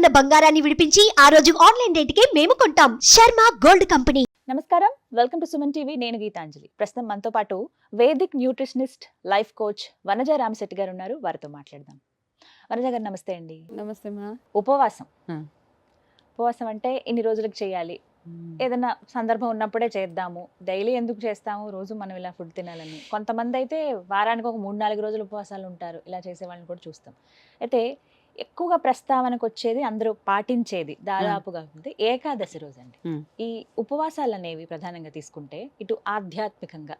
ఉన్న బంగారాన్ని విడిపించి ఆ రోజు ఆన్లైన్ రేటుకే మేము కొంటాం. Sharma gold company. నమస్కారం. Welcome to Suman TV. నేను గీతాంజలి. ప్రస్తుతం మనతో పాటు Vedic nutritionist life coach Vanaja Ramasetti గారు ఉన్నారు. వారితో మాట్లాడదాం. వనజ గారు నమస్తే అండి. నమస్తే మా. ఉపవాసం. ఉపవాసం అంటే ఇన్ని రోజులకు చేయాలి. ఏదైనా సందర్భం ఉన్నప్పుడే చేద్దాము. డైలీ ఎందుకు చేస్తాము? రోజు మనం ఇలా ఫుడ్ తినాలని. కొంతమంది అయితే వారానికి ఒక మూడు నాలుగు రోజులు ఉపవాసాలు ఉంటారు. ఇలా చేసే వాళ్ళని కూడా చూస్తాం. అయితే ఎక్కువగా ప్రస్తావనకు వచ్చేది అందరూ పాటించేది దాదాపుగా ఉంది ఏకాదశి రోజు అండి. ఈ ఉపవాసాలు అనేవి ప్రధానంగా తీసుకుంటే ఇటు ఆధ్యాత్మికంగా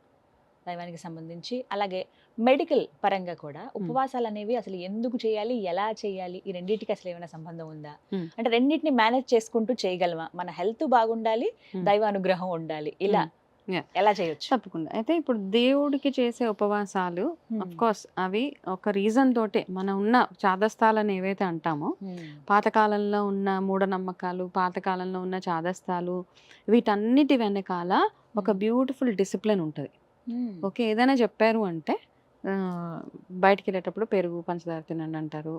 దైవానికి సంబంధించి అలాగే మెడికల్ పరంగా కూడా ఉపవాసాలు అనేవి అసలు ఎందుకు చేయాలి ఎలా చేయాలి ఈ రెండింటికి అసలు ఏమైనా సంబంధం ఉందా. అంటే రెండింటిని మేనేజ్ చేసుకుంటూ చేయగలమా మన హెల్త్ బాగుండాలి మ్మ్. దైవ అనుగ్రహం ఉండాలి ఇలా. ఎలా చేయొచ్చు తప్పకుండా అయితే ఇప్పుడు దేవుడికి చేసే ఉపవాసాలు. అఫ్ కోర్స్ అవి ఒక రీజన్ తోటే మన ఉన్న చాదస్తాలని ఏవైతే అంటామో మ్మ్. పాతకాలంలో ఉన్న మూఢనమ్మకాలు పాతకాలంలో ఉన్న చాదస్తాలు వీటన్నిటి వెనకాల ఒక. బ్యూటిఫుల్ డిసిప్లిన్ ఉంటుంది. ఓకే ఏదైనా చెప్పారు అంటే బయటికి వెళ్ళేటప్పుడు పెరుగు పంచదార తినండి అంటారు.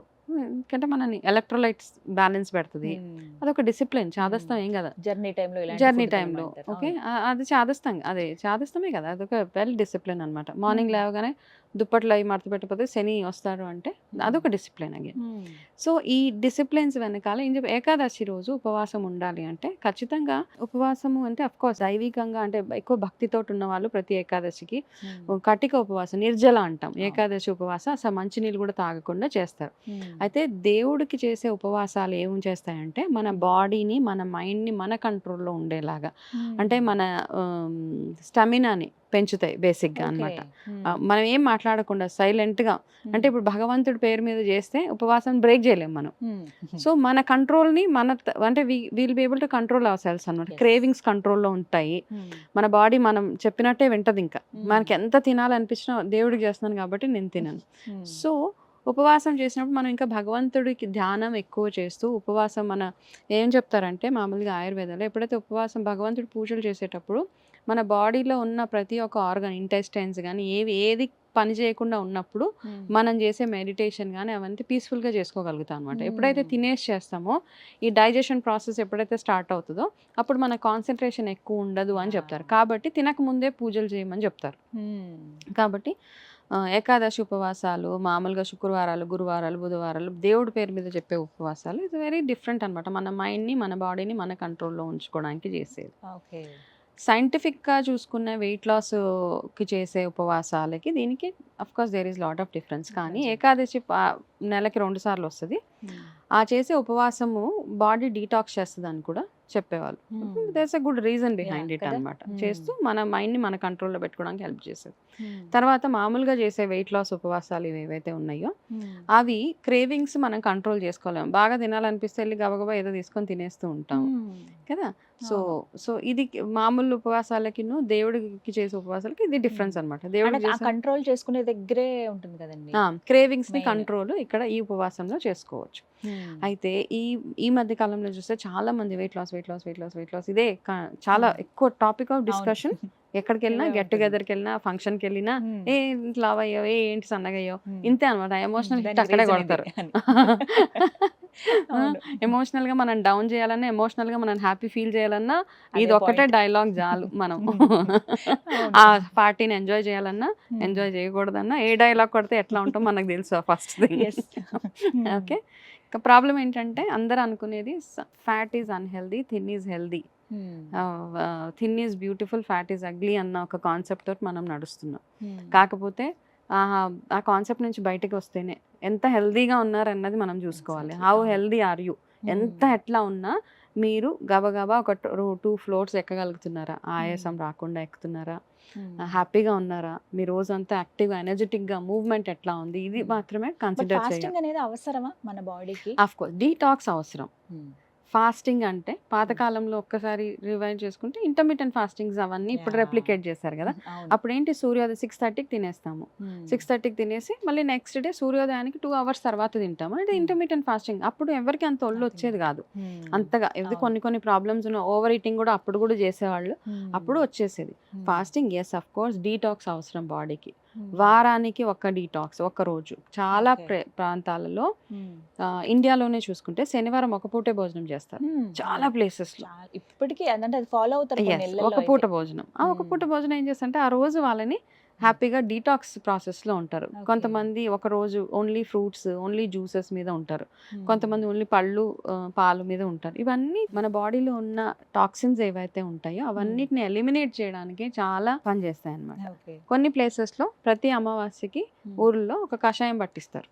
ఎందుకంటే మనని ఎలక్ట్రోలైట్స్ బ్యాలెన్స్ పెడుతుంది. అదొక డిసిప్లిన్ చాదస్తం ఏం కదా. జర్నీ టైంలో జర్నీ టైంలో ఓకే? అది చాదస్తం అదే చాదస్తమే కదా అదొక వెల్ డిసిప్లిన్ అనమాట మార్నింగ్. లేవగానే దుప్పట్లు అవి మడత పెట్టకపోతే శని వస్తాడు అంటే అదొక డిసిప్లిన్ అగే సో ఈ డిసిప్లిన్స్ వెనకాల ఏం చెప్పి ఏకాదశి రోజు ఉపవాసం ఉండాలి అంటే ఖచ్చితంగా ఉపవాసము అంటే అఫ్ కోర్స్ దైవికంగా అంటే ఎక్కువ భక్తితోటి ఉన్న వాళ్ళు ప్రతి ఏకాదశికి కటిక ఉపవాసం నిర్జల అంటాం. ఏకాదశి ఉపవాసం అసలు మంచినీళ్ళు కూడా తాగకుండా చేస్తారు. అయితే దేవుడికి చేసే ఉపవాసాలు ఏం చేస్తాయంటే మన బాడీని మన మైండ్ని మన కంట్రోల్లో ఉండేలాగా. అంటే మన స్టమినాని పెంచుతాయి బేసిక్గా అన్నమాట. ఆ, మనం ఏం మాట్లాడకుండా సైలెంట్గా అంటే ఇప్పుడు భగవంతుడి పేరు మీద చేస్తే ఉపవాసం బ్రేక్ చేయలేం మనం. సో మన కంట్రోల్ని మన అంటే we'll be able to control our cells అనమాట. క్రేవింగ్స్ కంట్రోల్లో ఉంటాయి. మన బాడీ మనం చెప్పినట్టే వింటది ఇంకా. మనకి ఎంత తినాలనిపించినా దేవుడికి చేస్తున్నాను కాబట్టి నేను తినను. సో ఉపవాసం చేసినప్పుడు మనం ఇంకా భగవంతుడికి ధ్యానం ఎక్కువ చేస్తూ ఉపవాసం మన ఏం చెప్తారంటే మామూలుగా ఆయుర్వేదంలో ఎప్పుడైతే ఉపవాసం భగవంతుడి పూజలు చేసేటప్పుడు మన బాడీలో ఉన్న ప్రతి ఒక్క ఆర్గన్ ఇంటెస్టైన్స్ కానీ ఏవి ఏది పని చేయకుండా ఉన్నప్పుడు మనం చేసే మెడిటేషన్ కానీ అవన్నీ పీస్ఫుల్గా చేసుకోగలుగుతాం అనమాట ఎప్పుడైతే. తినేసి చేస్తామో ఈ డైజెషన్ ప్రాసెస్ ఎప్పుడైతే స్టార్ట్ అవుతుందో అప్పుడు మన కాన్సన్ట్రేషన్ ఎక్కువ ఉండదు అని చెప్తారు. కాబట్టి తినక ముందే పూజలు చేయమని చెప్తారు. కాబట్టి ఏకాదశి ఉపవాసాలు మామూలుగా శుక్రవారాలు గురువారాలు బుధవారాలు దేవుడి పేరు మీద చెప్పే ఉపవాసాలు ఇది వెరీ డిఫరెంట్ అనమాట మన మైండ్ని మన బాడీని మన కంట్రోల్లో ఉంచుకోవడానికి చేసేది. ఓకే. సైంటిఫిక్గా చూసుకున్న వెయిట్ లాస్కి చేసే ఉపవాసాలకి దీనికి of course there is lot of difference కానీ. ఏకాదశి నెలకి రెండు సార్లు వస్తుంది. ఆ చేసే ఉపవాసము బాడీ డీటాక్స్ చేస్తుంది అని కూడా చెప్పేవాళ్ళు. There's a good reason behind it? అనమాట. చేస్తూ మన మైండ్ని మన కంట్రోల్లో పెట్టుకోవడానికి హెల్ప్ చేసేది. తర్వాత మామూలుగా చేసే వెయిట్ లాస్ ఉపవాసాలు ఇవి ఏవైతే ఉన్నాయో అవి క్రేవింగ్స్ మనం కంట్రోల్ చేసుకోలేము. బాగా తినాలనిపిస్తే వెళ్ళి గబగబా ఏదో తీసుకొని తినేస్తూ ఉంటాం కదా? సో. సో ఇది మామూలు ఉపవాసాలకి దేవుడికి చేసే ఉపవాసాలకి ఇది డిఫరెన్స్ అనమాట చేసే కంట్రోల్ చేసుకునే దగ్గరే ఉంటుంది కదండి. క్రేవింగ్స్ని. కంట్రోల్ ఇక్కడ ఈ ఉపవాసంలో చేసుకోవచ్చు. అయితే ఈ ఈ మధ్య కాలంలో చూస్తే చాలా మంది weight loss weight loss weight loss weight loss ఇదే చాలా Hmm. ఎక్కువ టాపిక్ ఆఫ్ డిస్కషన్ ఎక్కడికి వెళ్ళినా గెట్. టుగెదర్కి వెళ్ళినా ఫంక్షన్కి వెళ్ళినా ఏ లావ్ అయ్యో ఏ ఏంటి సన్నగయ్యో Hmm. ఇంతే అనమాట ఎమోషనల్ హిట్ అక్కడే కొడతారు. ఎమోషనల్ గా మనం డౌన్ చేయాలన్నా ఎమోషనల్గా మనం హ్యాపీ ఫీల్ చేయాలన్నా ఇది point. డైలాగ్ చాలు మనం అవును. ఆ పార్టీని ఎంజాయ్ చేయాలన్నా ఎంజాయ్ చేయకూడదన్నా ఏ డైలాగ్ కొడితే ఎట్లా ఉంటుందో మనకు తెలుసు ఫస్ట్ థింగ్. ఓకే ప్రాబ్లం ఏంటంటే అందరు అనుకునేది fat is unhealthy thin is healthy. Thin is beautiful fat is ugly అన్న ఒక కాన్సెప్ట్ తోటి మనం నడుస్తున్నాం. కాకపోతే ఆ ఆ కాన్సెప్ట్ నుంచి బయటకు వస్తేనే ఎంత హెల్దీగా ఉన్నారన్నది మనం చూసుకోవాలి. హౌ. హెల్దీ ఆర్ యూ ఎంత. ఎట్లా ఉన్నా మీరు గబగబా ఒక టూ ఫ్లోర్స్ ఎక్కగలుగుతున్నారా? ఆయాసం రాకుండా ఎక్కుతున్నారా. హ్యాపీగా ఉన్నారా? మీ రోజంతా యాక్టివ్గా ఎనర్జెటిక్గా మూవ్మెంట్ ఎట్లా ఉంది? ఇది. మాత్రమే కన్సిడర్ చేయాలి. ఫాస్టింగ్ అనేది అవసరమా మన బాడీకి? ఆఫ్ కోర్స్ డీటాక్స్ అవసరం. ఫాస్టింగ్ అంటే పాతకాలంలో ఒక్కసారి రివైండ్ చేసుకుంటే ఇంటర్మీడియట్ ఫాస్టింగ్స్ అవన్నీ ఇప్పుడు. రెప్లికేట్ చేశారు కదా. అప్పుడు ఏంటి సూర్యోదయం సిక్స్ థర్టీకి తినేస్తాము. సిక్స్ థర్టీకి తినేసి మళ్ళీ నెక్స్ట్ డే సూర్యోదయానికి టూ అవర్స్ తర్వాత తింటాము. అంటే. ఇంటర్మీడియట్ ఫాస్టింగ్ అప్పుడు ఎవరికి అంత ఒళ్ళు వచ్చేది కాదు. అంతగా ఇది. కొన్ని కొన్ని ప్రాబ్లమ్స్ ఉన్న ఓవర్ ఈటింగ్ కూడా అప్పుడు కూడా చేసేవాళ్ళు. అప్పుడు వచ్చేసేది. Fasting yes of course detox అవసరం బాడీకి వారానికి ఒక డీటాక్స్ ఒక రోజు. చాలా ప్రాంతాలలో ఇండియాలోనే చూసుకుంటే శనివారం ఒక పూటే భోజనం చేస్తారు చాలా ప్లేసెస్లో ఇప్పటికీ అంటే అది ఫాలో అవుతారు ఒక పూట. భోజనం ఆ ఒక. పూట భోజనం ఏం చేస్తారంటే ఆ రోజు వాళ్ళని హ్యాపీగా డీటాక్స్ ప్రాసెస్లో ఉంటారు. కొంతమంది ఒక రోజు ఓన్లీ ఫ్రూట్స్ ఓన్లీ జ్యూసెస్ మీద ఉంటారు. కొంతమంది ఓన్లీ పళ్ళు పాలు మీద ఉంటారు ఇవన్నీ మన బాడీలో ఉన్న టాక్సిన్స్ ఏవైతే ఉంటాయో అవన్నిటిని ఎలిమినేట్ చేయడానికి చాలా పనిచేస్తాయి Okay. కొన్ని ప్లేసెస్లో ప్రతి అమావాస్యకి. ఊర్లో ఒక కషాయం పట్టిస్తారు.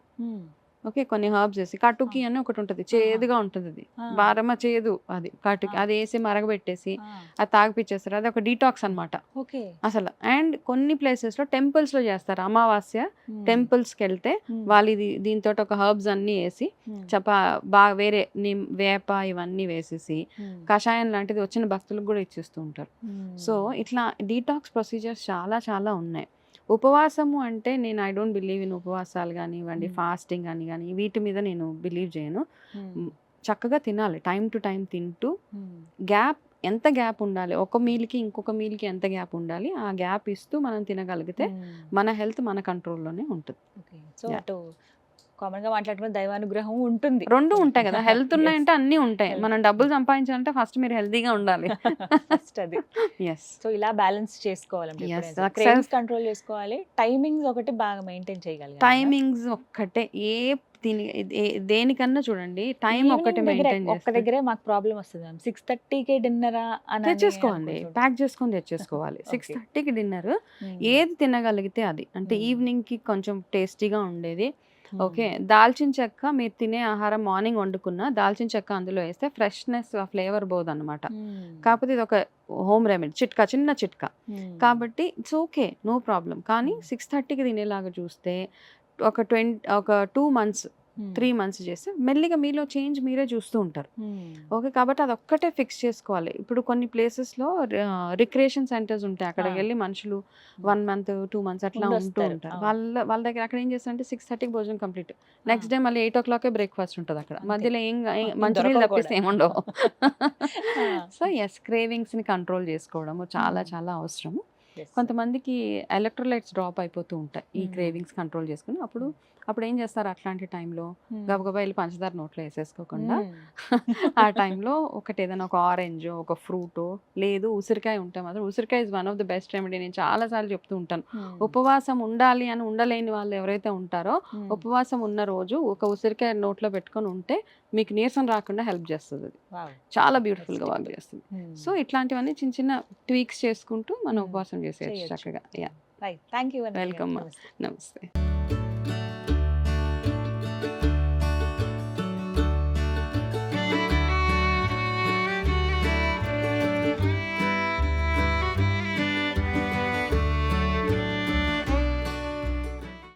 ఓకే కొన్ని హర్బ్స్ వేసి కటుకి అని ఒకటి ఉంటుంది చేదుగా ఉంటుంది అది ఆ. బారమ చేదు అది కటుకి. అది వేసి మరగబెట్టేసి. అది తాగిపిచ్చేస్తారు అది ఒక డీటాక్స్ అన్నమాట ఓకే అసలు అండ్ కొన్ని ప్లేసెస్లో టెంపుల్స్లో చేస్తారు అమావాస్య. టెంపుల్స్కి వెళ్తే. వాళ్ళు ఇది దీంతో ఒక హర్బ్స్ అన్ని వేసి. చపా బాగా వేరే నిమ్ వేప ఇవన్నీ వేసేసి. కషాయం లాంటిది వచ్చిన భక్తులకు కూడా ఇచ్చిస్తూ ఉంటారు. సో ఇట్లా డీటాక్స్ ప్రొసీజర్స్ చాలా చాలా ఉన్నాయి ఉపవాసము అంటే నేను ఐ డోంట్ బిలీవ్ ఇన్ ఉపవాసాలు కానివ్వండి. ఫాస్టింగ్ అని కానీ వీటి మీద నేను బిలీవ్ చేయను. చక్కగా తినాలి టైం టు టైం తింటూ. గ్యాప్ ఎంత గ్యాప్ ఉండాలి ఒక మీల్కి ఇంకొక మీల్కి ఎంత గ్యాప్ ఉండాలి ఆ గ్యాప్ ఇస్తూ మనం తినగలిగితే. మన హెల్త్ మన కంట్రోల్లోనే ఉంటుంది కామన్గా మాట్లాడుకున్న దైవానుగ్రహం ఉంటుంది. రెండు ఉంటాయి కదా. హెల్త్ ఉన్నాయంటే అన్నీ ఉంటాయి. మనం డబ్బులు సంపాదించాలంటే ఫస్ట్ మీరు హెల్తీగా ఉండాలి. ఫస్ట్ అది. ఎస్ సో ఇలా బ్యాలెన్స్. క్రేవ్స్ కంట్రోల్ చేసుకోవాలి. టైమింగ్స్ ఒకటి బాగా మెయింటైన్ చేయగలగాలి టైమింగ్స్ ఒక్కటే. ఏ దీని దేనికన్నా చూడండి టైం ఒక్కటి మెయింటైన్ ఒక్క దగ్గరే మాకు ప్రాబ్లం వస్తుంది మ్యామ్ సిక్స్ థర్టీకే డిన్నరా అని తెచ్చేసుకోండి. ప్యాక్ చేసుకొని తెచ్చేసుకోవాలి. సిక్స్. థర్టీకి డిన్నర్ Hmm. ఏది తినగలిగితే అది. అంటే Hmm. ఈవినింగ్కి కొంచెం టేస్టీగా ఉండేది. Hmm. ఓకే దాల్చిన చెక్క మీరు తినే ఆహారం మార్నింగ్ వండుకున్న దాల్చిన చెక్క అందులో వేస్తే ఫ్రెష్నెస్ ఫ్లేవర్ పోదు అనమాట. కాకపోతే ఇది ఒక హోమ్ రెమెడీ చిట్కా చిన్న చిట్కా. కాబట్టి ఇట్స్ ఓకే నో ప్రాబ్లం కానీ. సిక్స్ థర్టీకి తినేలాగా చూస్తే ఒక ట్వంటీ ఒక టూ మంత్స్. త్రీ మంత్స్ చేస్తే మెల్లిగా మీలో చేంజ్ మీరే చూస్తూ ఉంటారు. ఓకే కాబట్టి అది ఒక్కటే ఫిక్స్ చేసుకోవాలి ఇప్పుడు కొన్ని ప్లేసెస్లో రిక్రియేషన్ సెంటర్స్ ఉంటాయి అక్కడికి. వెళ్ళి మనుషులు వన్ మంత్ టూ మంత్స్ అట్లా ఉంటూ. ఉంటారు. వాళ్ళ వాళ్ళ దగ్గర అక్కడ ఏం చేస్తారంటే సిక్స్ థర్టీకి భోజనం కంప్లీట్ నెక్స్ట్ డే మళ్ళీ ఎయిట్ ఓ క్లాకే బ్రేక్ఫాస్ట్ ఉంటుంది అక్కడ. మధ్యలో ఏం మంచినీళ్ళు తప్పిస్తే. ఏముండవు. సో ఎస్ క్రేవింగ్స్ని కంట్రోల్ చేసుకోవడము చాలా. చాలా అవసరము. కొంతమందికి ఎలక్ట్రోలైట్స్ డ్రాప్ అయిపోతూ ఉంటాయి ఈ. క్రేవింగ్స్ కంట్రోల్ చేసుకుని అప్పుడు అప్పుడు ఏం చేస్తారు అట్లాంటి టైంలో. గబగబా వెళ్ళి పంచదార నోట్లో వేసేసుకోకుండా. ఆ టైంలో ఒకటి ఏదైనా ఒక ఆరెంజ్ ఒక ఫ్రూట్ లేదు ఉసిరికాయ ఉంటే మాత్రం ఉసిరికాయ is one of the best remedy నేను చాలా సార్లు చెప్తూ ఉంటాను. ఉపవాసం ఉండాలి అని ఉండలేని వాళ్ళు ఎవరైతే ఉంటారో. ఉపవాసం ఉన్న రోజు ఒక ఉసిరికాయ నోట్లో పెట్టుకొని ఉంటే మీకు నీరసం రాకుండా హెల్ప్ చేస్తుంది. చాలా బ్యూటిఫుల్గా That's వర్క్ చేస్తుంది. సో ఇట్లాంటివన్నీ చిన్న చిన్న ట్వీక్స్ చేసుకుంటూ మనం. ఉపవాసం చేసేయచ్చు. చక్కగా యా. Welcome, ma. నమస్తే. నమస్తే